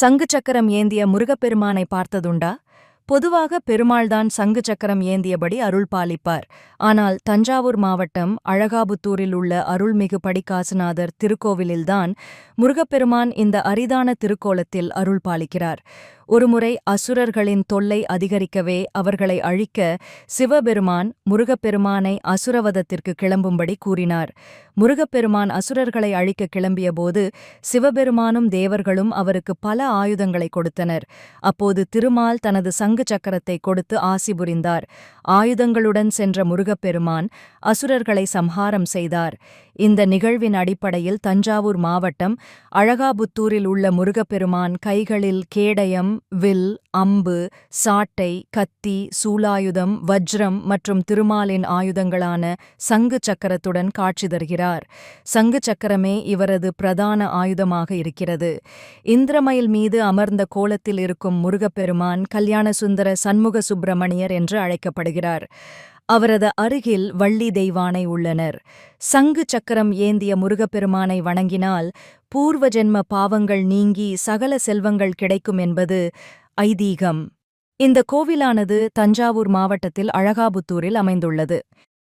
சங்கு சக்கரம் ஏந்திய முருகப்பெருமானை பார்த்ததுண்டா? பொதுவாக பெருமாள்தான் சங்கு சக்கரம் ஏந்தியபடி அருள் பாலிப்பார். ஆனால் தஞ்சாவூர் மாவட்டம் அழகாபுத்தூரில் உள்ள அருள்மிகு படிக்காசுநாதர் திருக்கோவிலில்தான் முருகப்பெருமான் இந்த அரிதான திருக்கோலத்தில் அருள் பாலிக்கிறார். ஒருமுறை அசுரர்களின் தொல்லை அதிகரிக்கவே அவர்களை அழிக்க சிவபெருமான் முருகப்பெருமானை அசுரவதத்திற்கு கிளம்பும்படி கூறினார். முருகப்பெருமான் அசுரர்களை அழிக்க கிளம்பியபோது சிவபெருமானும் தேவர்களும் அவருக்கு பல ஆயுதங்களை கொடுத்தனர். அப்போது திருமால் தனது சங்க சக்கரத்தை கொடுத்து ஆசி புரிந்தார். ஆயுதங்களுடன் சென்ற முருகப்பெருமான் அசுரர்களை சம்ஹாரம் செய்தார். இந்த நிகழ்வின் அடிப்படையில் தஞ்சாவூர் மாவட்டம் அழகாபுத்தூரில் உள்ள முருகப்பெருமான் கைகளில் கேடயம் வில் அம்பு சாட்டை கத்தி சூலாயுதம் வஜ்ரம் மற்றும் திருமாலின் ஆயுதங்களான சங்கு சக்கரத்துடன் காட்சி தருகிறார். சங்கு சக்கரமே இவரது பிரதான ஆயுதமாக இருக்கிறது. இந்திரமயில் மீது அமர்ந்த கோலத்தில் இருக்கும் முருகப்பெருமான் சுந்தர சண்முக சுப்பிரமணியர் என்று அழைக்கப்படுகிறார். அவரது அருகில் வள்ளி தெய்வானை உள்ளனர். சங்கு சக்கரம் ஏந்திய முருகப்பெருமானை வணங்கினால் பூர்வ ஜென்ம பாவங்கள் நீங்கி சகல செல்வங்கள் கிடைக்கும் என்பது ஐதீகம். இந்த கோவிலானது தஞ்சாவூர் மாவட்டத்தில் அழகாபுத்தூரில் அமைந்துள்ளது.